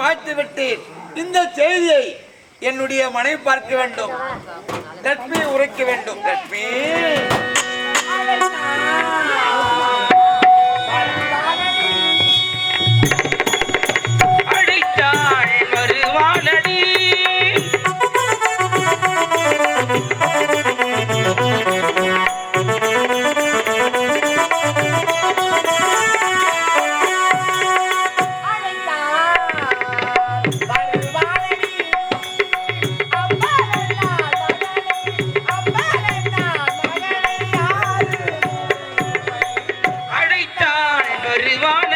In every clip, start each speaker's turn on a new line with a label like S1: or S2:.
S1: மாற்றி விட்டேன். இந்த செய்தியை என்னுடைய மனை பார்க்க வேண்டும். லட்சுமி உரைக்க வேண்டும். லட்சுமி!
S2: வருவாளடி வருவான்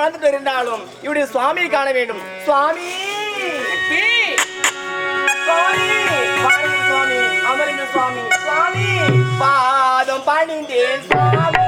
S2: வாழ்ந்துட்டு இருந்தாலும் இவருடைய சுவாமியை காண வேண்டும். சுவாமி! சுவாமி! அமரிந்த சுவாமி. சுவாமி! பாதம் பணிந்தேன் சுவாமி.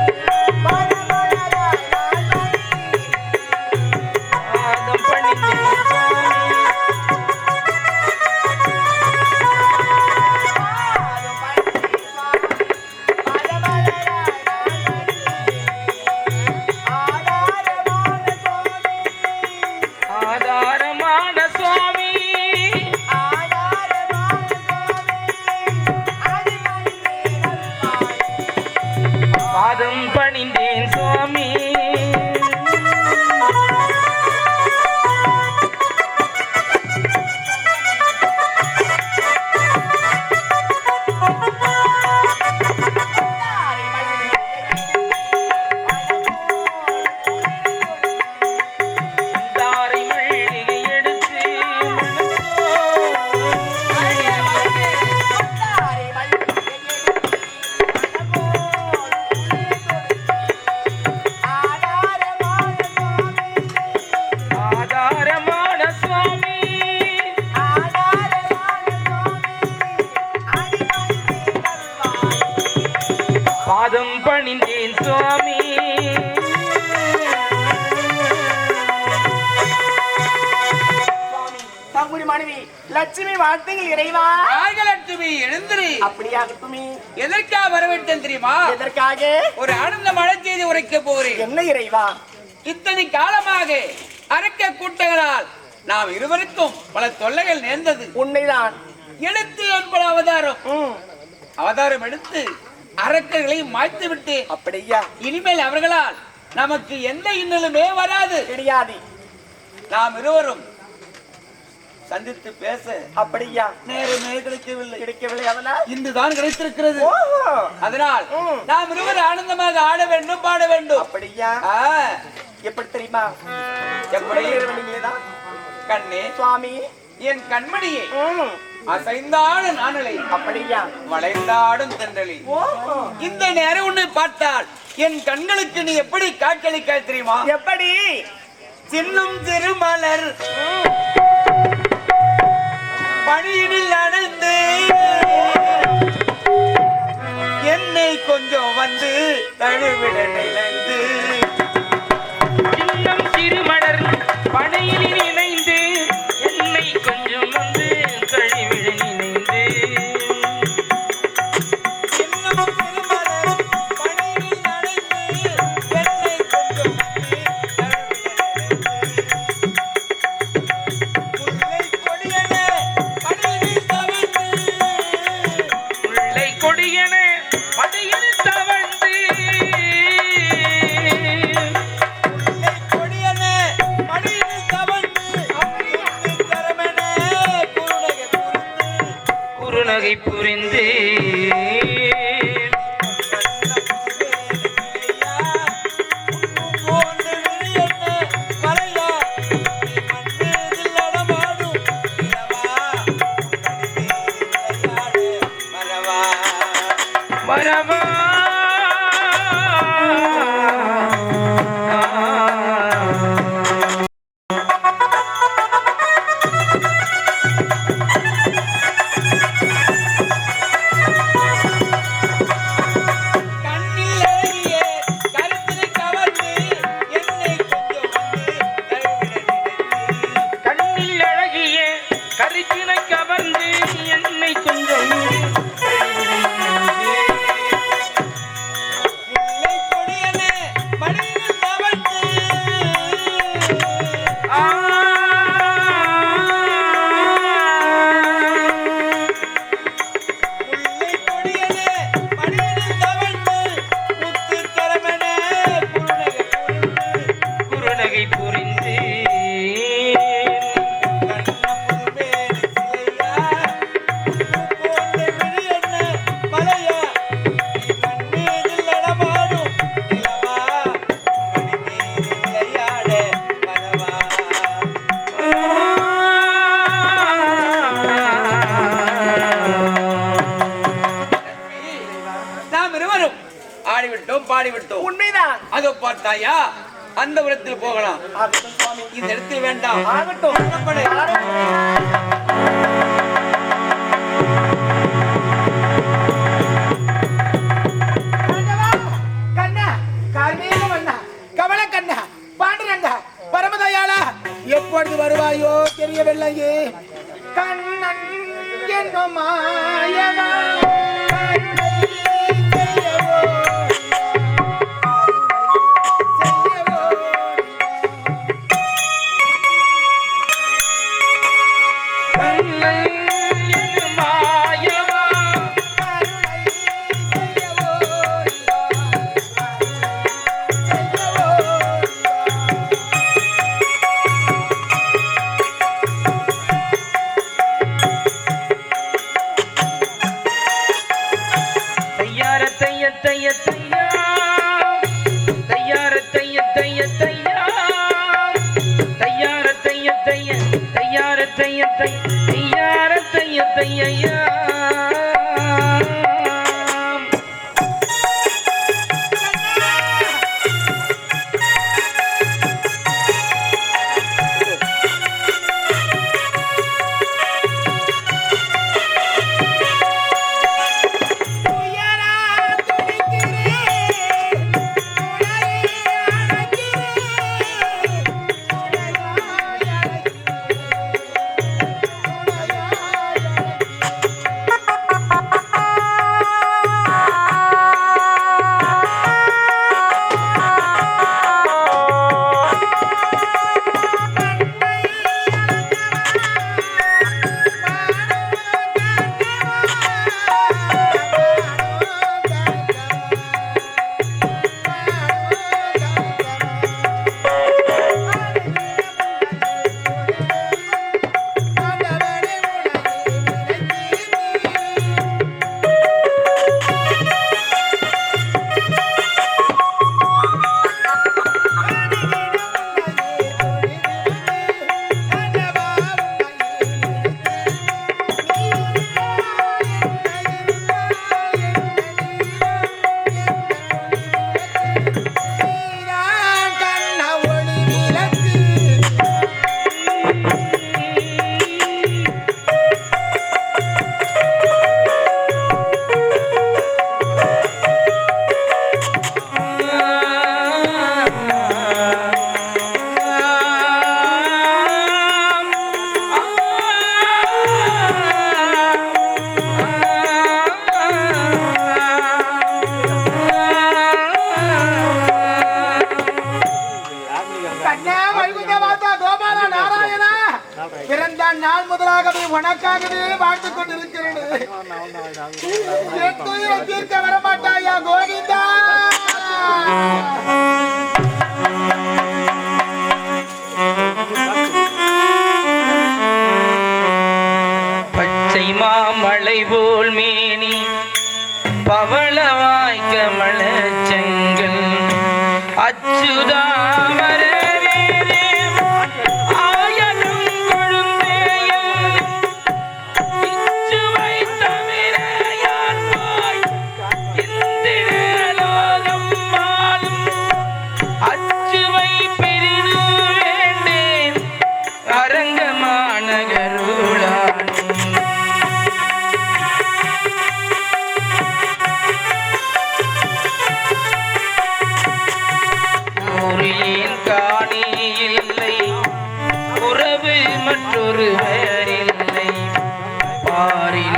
S1: ஒரு ஆனந்த மழை செய்தி உரைக்க போகிறேன்.
S2: என்ன இறைவா?
S1: இத்தனை காலமாக அரக்க கூட்டங்களால் நாம் இருவருக்கும் பல தொல்லைகள் நேர்ந்தது.
S2: உண்மைதான்.
S1: எடுத்து என்பது அவதாரம். அவதாரம் எடுத்து அரக்கர்களை மாய்த்து விட்டு
S2: அப்படியா?
S1: இனிமேல் அவர்களால் நமக்கு எந்த இன்னலுமே வராது.
S2: கிடையாது
S1: நாம் இருவரும் சந்தித்து பேச.
S2: அப்படியா?
S1: நேரமே கிடைக்கவில்லை.
S2: கிடைக்கவில்லை. அதனால்?
S1: இன்றுதான் கிடைத்திருக்கிறது. அதனால். நாம் இருவரும் ஆனந்தமாக ஆட வேண்டும் பாட வேண்டும்.
S2: அப்படியா? எப்படி தெரியுமா?
S1: எப்படி? கண்ணே
S2: சுவாமி.
S1: என் கண்மணியே. அசைந்தாடும் நாணலை
S2: அப்படியா?
S1: வளைந்தாடும் தென்றலி. இந்த நேரம் உன்னை பார்த்தால் என் கண்களுக்கு நீ எப்படி காட்சியளிக்க தெரியுமா?
S2: எப்படி?
S1: சின்னும் திருமலர் பணியினில் நடந்து என்னை கொஞ்சம் வந்து தழுவிட நினைந்து.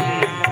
S3: Yeah.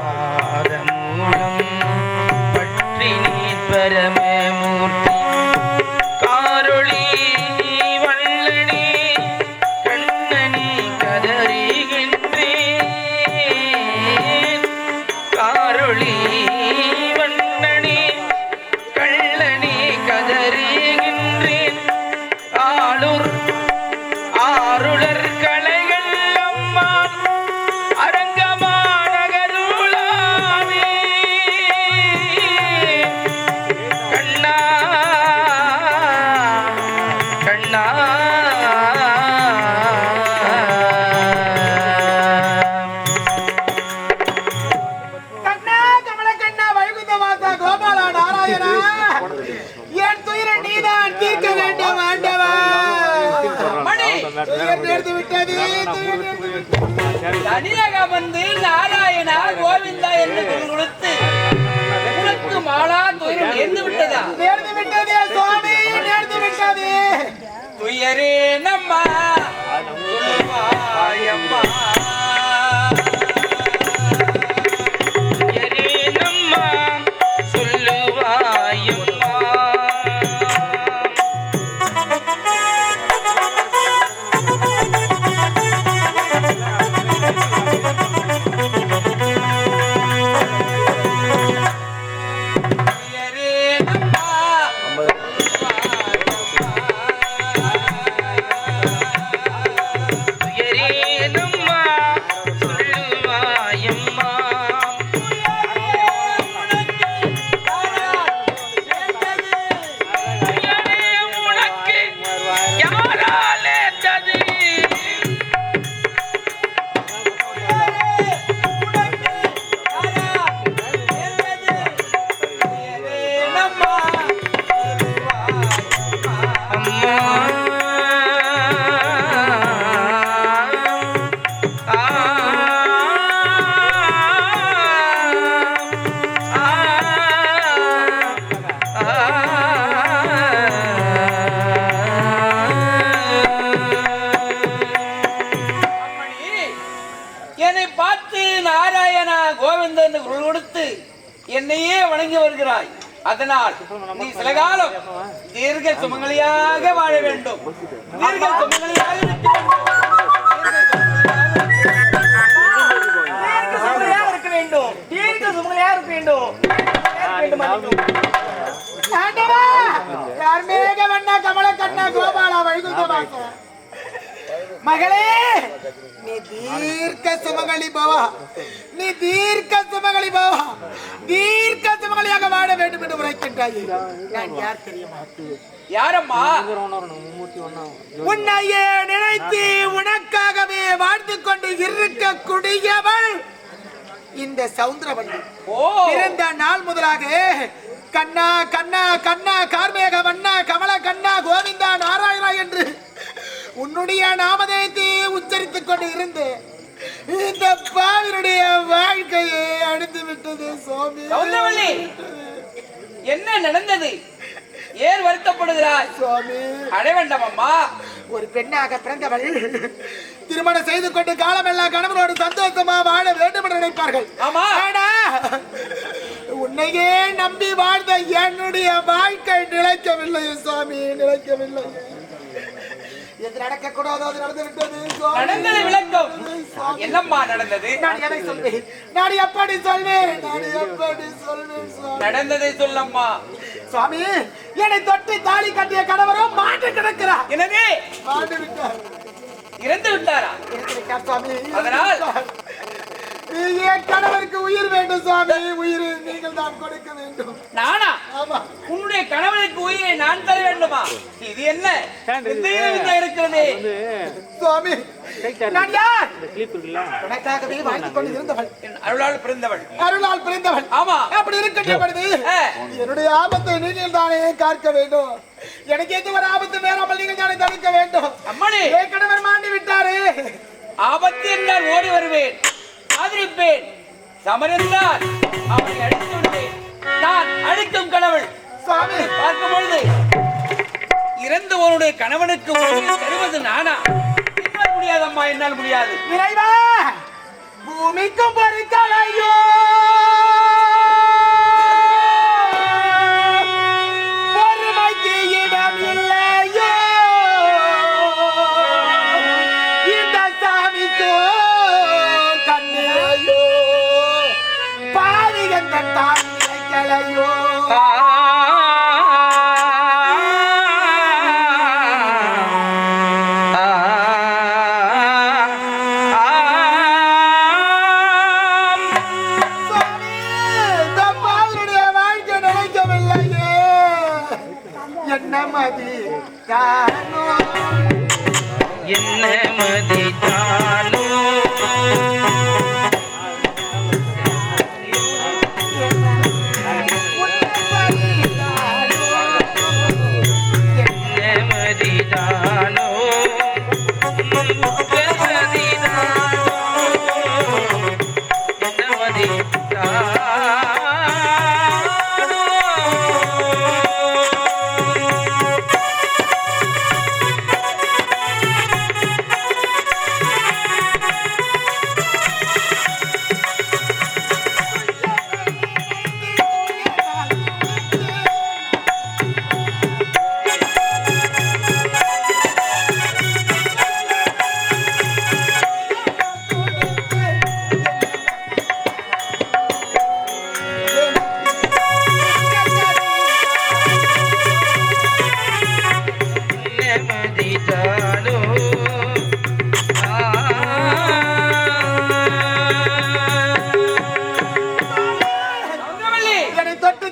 S3: அதனால் நீ சில காலம் தீர்க்க சுமங்கலியாக வாழ வேண்டும். தீர்க்க சுமங்கலியாக இருக்க வேண்டும்.
S2: தீர்க்க சுமங்கலியாக இருக்க வேண்டும்.
S4: கமல கண்ணா கோபாலா வைகுந்த மாதா மகளே நீ தீர்க்க சுமங்கலி பவா. நீ தீர்க்க சுமங்கலி பவா. தீர்க்க சுமங்கலியாக வாழ வேண்டும் என்று உரைக்கின்றாயே. நான் யார் தெரியுமா?
S3: யாரம்மா?
S4: உன்னையே நினைத்து உனக்காகவே வாழ்ந்து கொண்டு இருக்கக்கூடியவள் இந்த சவுந்தரவல்லி
S3: ஓ.
S4: பிறந்த நாள் முதலாக கண்ணா கண்ணா கண்ணா கார்மேக வண்ணா கமல கண்ணா கோவிந்தா நாராயணா என்று உன்னுடைய நாமதேயத்தை கொண்டு இருந்து இந்த பாவினுடைய வாழ்க்கையை அழிந்து விட்டது சுவாமி.
S3: என்ன நடந்தது? ஏன் வருத்தப்படுகிறாய்?
S4: சுவாமி.
S3: அழ வேண்டாம் அம்மா.
S4: ஒரு பெண்ணாக பிறந்தவள் திருமணம் செய்து கொண்டு காலமெல்லாம் கணவனோடு சந்தோஷமா வாழ வேண்டும் என்று நினைப்பார்கள்.
S3: ஆமா.
S4: உன்னையே நம்பி வாழ்ந்த என்னுடைய வாழ்க்கை நிலைக்கவில்லை சுவாமி நிலைக்கவில்லை. எது நடக்க கூடாதோ அது நடந்து விட்டது சுவாமி.
S1: நடந்தது விளக்கம். என்னம்மா நடந்தது?
S4: நான் எதை சொல்வேன்? நான் எப்படி சொல்வேன்? நான் எப்படி சொல்வேன் சுவாமி?
S1: நடந்ததை சொல்லம்மா.
S4: சுவாமி என்னை தொட்டி தாலி கட்டிய கணவரும் மாண்டு கிடக்கிறார்.
S1: எனவே
S4: மாண்டு விட்டார்.
S1: இறந்து விட்டாரா?
S4: சுவாமி.
S1: அதனால்?
S4: என் கணவருக்கு உயிர் வேண்டும் சுவாமி உயிர் நீங்கள் தான் கொடுக்க வேண்டும்.
S1: நானா?
S4: ஆமா.
S1: உன்னுடைய கணவனுக்கு உயிரை நான் தர வேண்டுமா? இது என்ன? இருக்கிறதே.
S4: சுவாமி நான் யார்? உனக்காகவே கொண்டு இருந்தவள்.
S1: அருளால் பிறந்தவள்.
S4: அருளால் பிறந்தவள்.
S1: ஆமா.
S4: அப்படி
S1: ஆ.
S4: என்னுடைய ஆபத்தை நீங்கள் தானே காக்க வேண்டும். எனக்கு எந்த ஒரு ஆபத்து நேராமல் நீங்கள் தானே தடுக்க வேண்டும்.
S1: அம்மணி
S4: என் கணவர் மாண்டு விட்டாரு
S1: ஆபத்து என்றால் ஓடி வருவேன். சமரிந்தால் அவனை அழித்து விடுவேன் நான் அழிக்கும் கடவுள்
S4: சுவாமி
S1: பார்க்கும் பொழுது இறந்து உன்னுடைய கணவனுக்கு தருவது நானா? என்னால் முடியாதம்மா என்னால் முடியாது.
S4: இறைவா பூமிக்கும் பொறுக்கலையோ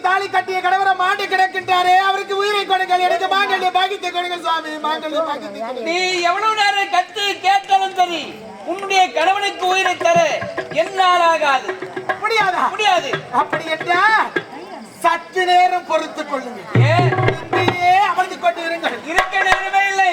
S4: தாலி கட்டிய கணவரை மாண்டு கிடக்கின்றாரே அவருக்கு உயிரை கொடுங்கள் எனக்கு மாங்கல்ய பாக்கியத்தை கொடுங்கள் சுவாமி மாங்கல்ய பாக்கியத்தை.
S1: நீ எவ்வளவு நேரம் கத்து கேட்டாலும் சரி உன்னுடைய கணவனுக்கு உயிரை தர என்னால் ஆகாது.
S4: முடியாதா?
S1: முடியாது.
S4: அப்படி என்றால் சற்று நேரம் பொறுத்துக் கொள்ளுங்கள். அமர்ந்து கொண்டு இருங்கள்
S1: இருக்க நேரமே